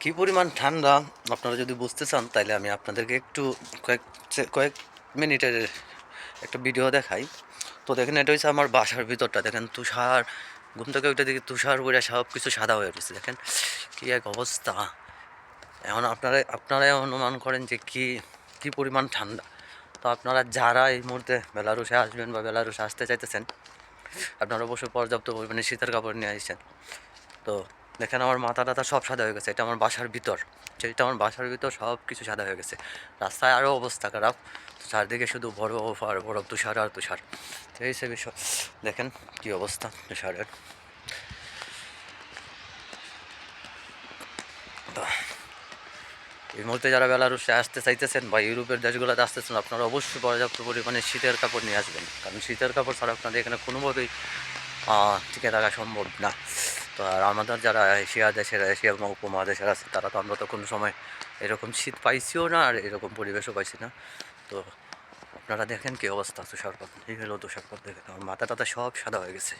কী পরিমাণ ঠান্ডা, আপনারা যদি বুঝতে চান তাহলে আমি আপনাদেরকে একটু কয়েক কয়েক মিনিটের একটা ভিডিও দেখাই। তো দেখেন, এটা হচ্ছে আমার বাসার ভিতরটা। দেখেন, তুষার, ঘুম থেকে ওইটা দেখি তুষার করে সব কিছু সাদা হয়ে উঠেছে দেখেন, কী এক অবস্থা। এখন আপনারা, আপনারাই অনুমান করেন যে কী কী পরিমাণ ঠান্ডা। তো আপনারা যারা এই মুহূর্তে বেলারুসে আসবেন বা বেলারুসে আসতে চাইতেছেন, আপনারা অবশ্যই পর্যাপ্ত পরিমাণে শীতের কাপড় নিয়ে আসছেন তো দেখেন আমার মাথা টাথা সব সাদা হয়ে গেছে, এটা আমার বাসার ভিতর। যেটা আমার বাসার ভিতর সব কিছু সাদা হয়ে গেছে। রাস্তায় আরও অবস্থা খারাপ। চারদিকে শুধু বরফ আর বরফ তুষার আর তুষার। এই সে বিষয়। দেখেন কী অবস্থা তুষারের। এই মুহূর্তে যারা বেলারুসে আসতে চাইতেছেন বা ইউরোপের দেশগুলোতে আসতেছেন, আপনারা অবশ্যই পর্যাপ্ত পরিমাণে শীতের কাপড় নিয়ে আসবেন। কারণ শীতের কাপড় ছাড়া আপনাদের এখানে কোনোভাবেই টিকে থাকা সম্ভব না। তো আর আমাদের যারা এশিয়া দেশের, এশিয়া উপমহাদেশের আছে, তারা তো আমরা তো কোনো সময় এরকম শীত পাইছিও না আর এরকম পরিবেশও পাইছি না। তো আপনারা দেখেন কী অবস্থা তুষারপাত। এই হলো তুষারপাত, দেখেন আমার মাথা টাতা সব সাদা হয়ে গেছে।